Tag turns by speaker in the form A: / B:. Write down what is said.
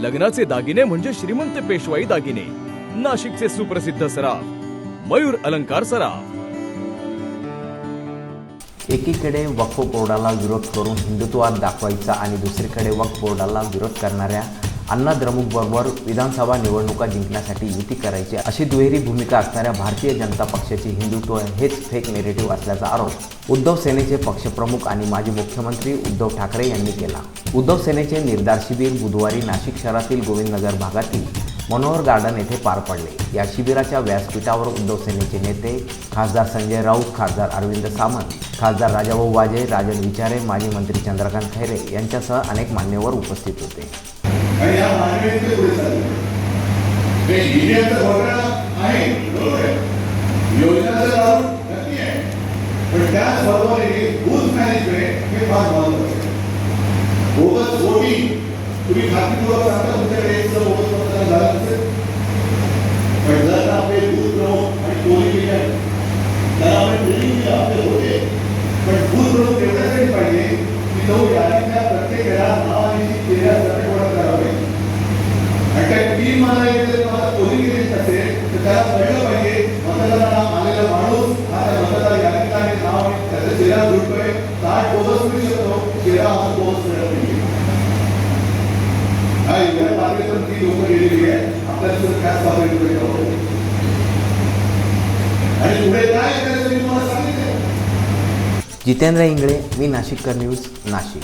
A: लग्नाचे दागिने म्हणजे श्रीमंत पेशवाई दागिने. नाशिकचे सुप्रसिद्ध सराफ मयूर अलंकार सराफ.
B: एकीकडे वक्फ बोर्डाला विरोध करून हिंदुत्वात दाखवायचा आणि दुसरीकडे वक्फ बोर्डाला विरोध करणाऱ्या अण्णा द्रमुकबरोबर विधानसभा निवडणुका जिंकण्यासाठी युती करायची अशी दुहेरी भूमिका असणाऱ्या भारतीय जनता पक्षाचे हिंदुत्व हेच फेक नेरेटिव्ह असल्याचा आरोप उद्धव सेनेचे पक्षप्रमुख आणि माजी मुख्यमंत्री उद्धव ठाकरे यांनी केला. उद्धव सेनेचे निर्धार शिबिर बुधवारी नाशिक शहरातील गोविंदनगर भागातील मनोहर गार्डन येथे पार पडले. या शिबिराच्या व्यासपीठावर उद्धव सेनेचे नेते खासदार संजय राऊत खासदार अरविंद सावंत खासदार राजाभाऊ वाजे राजन विचारे माजी मंत्री चंद्रकांत खैरे यांच्यासह अनेक मान्यवर उपस्थित होते.
C: आणि या मानवीयतेचे पुढे चालले ते इंडियाचं घोटाळा आहे बरोबर आहे योजनाचं लाभ नक्की आहे पण त्याचबरोबर हे बूथ मॅनेजमेंट हे। फार महत्वाचं आहे बोगस वोटिंग तुम्ही खात्रीपूर्वक सांगता तुमच्याकडे एक जर बोगस मतदान झालं नसेल पण जर आपले बूथ प्रमुख आणि पोलिंग एजंट जर आपण ट्रेनिंग आपले होते पण बूथ प्रमुख एवढ्यासाठी पाहिजे की तो यादीतल्या प्रत्येक घरात नाव आणि काही त्या टीम मला येते मला पोलिंग एजंट असेल तर त्याला कळलं पाहिजे मतदाराला आलेला माणूस हा त्या मतदार यादीत आहे, नाव आहे, त्याचा चेहरा जुळतोय काय बोगस मिळू शकतो? चेहरा हा बोगस मिळत नाही. हा एवढ्या मार्गेतून ती लोक गेलेली आहे आपल्याला सुद्धा त्याच पातळीवर आणि पुढे काय करायचं मी तुम्हाला सांगितलं?
B: जितेंद्र इंगळे मी नाशिककर न्यूज नाशिक.